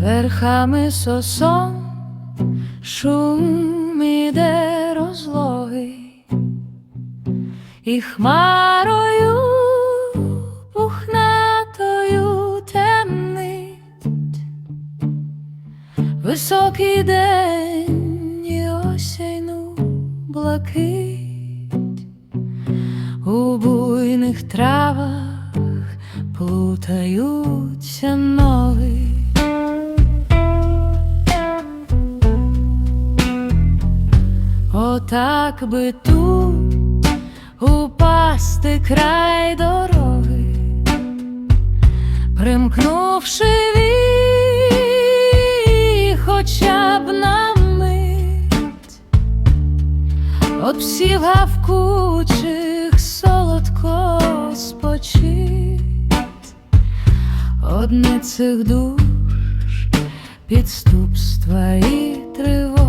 верхами сосон, шум іде розлогий, і хмарою пухнатою темнить. Високий день і осінну блакить. У буйних травах плутаються Отак би тут упасти край дороги, примкнувши вій, хоча б на мить, от всіх гавкучих солодко спочить, одне цих душ підступства і тривоги.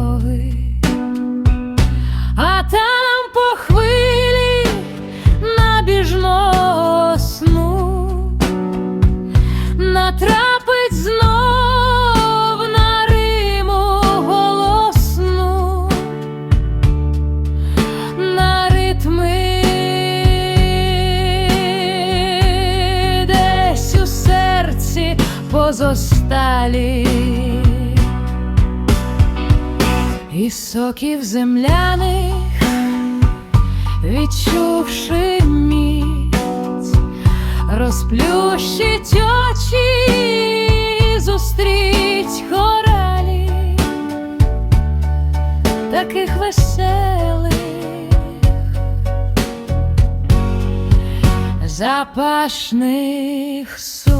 Натрапить знов на Риму голосну, на ритми десь у серці позосталі. І соків земляних, відчувши міць, розплющить очі, зустріть хоралі, таких веселих, запашних су.